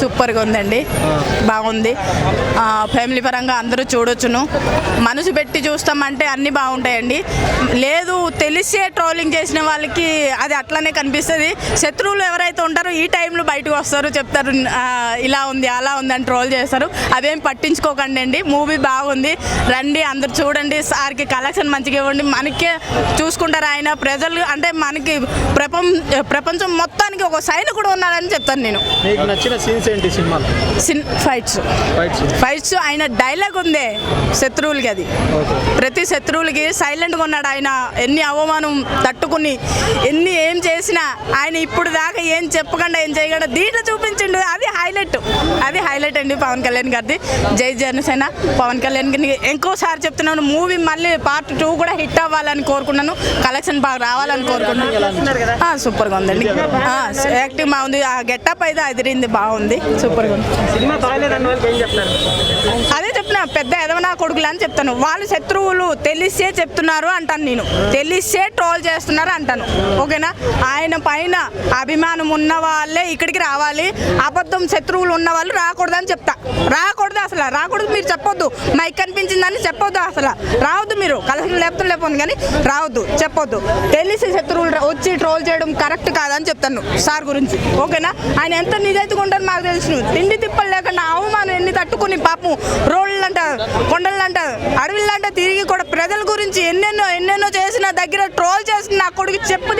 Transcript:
సూపర్గా ఉందండి. బాగుంది. ఫ్యామిలీ పరంగా అందరూ చూడొచ్చును. మనసు పెట్టి చూస్తామంటే అన్నీ బాగుంటాయండి. లేదు తెలిసే ట్రోలింగ్ చేసిన వాళ్ళకి అది అట్లనే కనిపిస్తుంది. శత్రువులు ఎవరైతే ఉంటారో ఈ టైంలో బయటకు వస్తారు చెప్తారు ఇలా ఉంది అలా ఉంది అని ట్రోల్ చేస్తారు. అవేం పట్టించుకోకండి అండి. మూవీ బాగుంది. రండి అందరు చూడండి. సార్కి కలెక్షన్ మంచిగా ఇవ్వండి. మనకే చూసుకుంటారు ఆయన. ప్రజలు అంటే మనకి ప్రపంచం ప్రపంచం మొత్తానికి ఒక సైనికుడు ఉన్నాడని చెప్తాను నేను. నచ్చిన సీన్స్ ఏంటి సినిమాలో? సిన్ ఫైట్స్. ఫైట్స్? ఫైట్స్ ఆయన డైలాగ్ ఉందే శత్రువులకి అది. ప్రతి శత్రువులకి సైలెంట్గా ఉన్నాడు ఆయన. ఎన్ని అవమానం తట్టుకుని ఎన్ని ఏం ఆయన ఇప్పుడు దాకా ఏం చెప్పకుండా ఏం చేయకుండా దీంట్లో చూపించిండు. అది హైలైట్ అది హైలైట్ అండి పవన్ కళ్యాణ్ గారిది. జై జనసేన. పవన్ కళ్యాణ్ గారిని ఇంకోసారి చెప్తున్నాను మూవీ మళ్ళీ పార్ట్ టూ కూడా హిట్ అవ్వాలని కోరుకున్నాను. కలెక్షన్ బాగా రావాలని కోరుకున్నాను. సూపర్గా ఉందండి. యాక్టింగ్ బాగుంది ఆ గెటప్ అయితే అదిరింది. బాగుంది. సూపర్గా ఉంది. సినిమా బాగాలేదన్న వాళ్ళకి ఏం చెప్తారు అదే చెప్తున్నా పెద్ద ఎదవనా కొడుకులు అని చెప్తాను. వాళ్ళు శత్రువులు తెలిసే చెప్తున్నారు అంటాను నేను. తెలిసే ట్రోల్ చేస్తున్నారు అంటాను. ఓకేనా? ఆయన పైన అభిమానం ఉన్న వాళ్ళే ఇక్కడికి రావాలి. అబద్ధం శత్రువులు ఉన్న వాళ్ళు రాకూడదని చెప్తా. రాకూడదు అసలు. రాకూడదు మీరు చెప్పొద్దు. మైక్ కనిపించిందని చెప్పొద్దు అసలు. రావద్దు మీరు. కలసం లేకపోతే లేకపోతే కానీ రావద్దు. చెప్పొద్దు. తెలిసి శత్రువులు రా- వచ్చి ట్రోల్ చేయడం కరెక్ట్ కాదని చెప్తాను సార్ గురించి. ఓకేనా? ఆయన ఎంత నిజాయితీగా ఉంటారో మాకు తెలుసు. తిండి తిప్పలు లేకుండా అన్ని తట్టుకుని పాపం రోడ్లంట కొండలంట అడవిలంట తిరిగి కూడా ప్రజల గురించి ఎన్నెన్నో ఎన్నెన్నో చేసిన దగ్గర ట్రోల్ చేసిన నా కొడుకు చెప్పు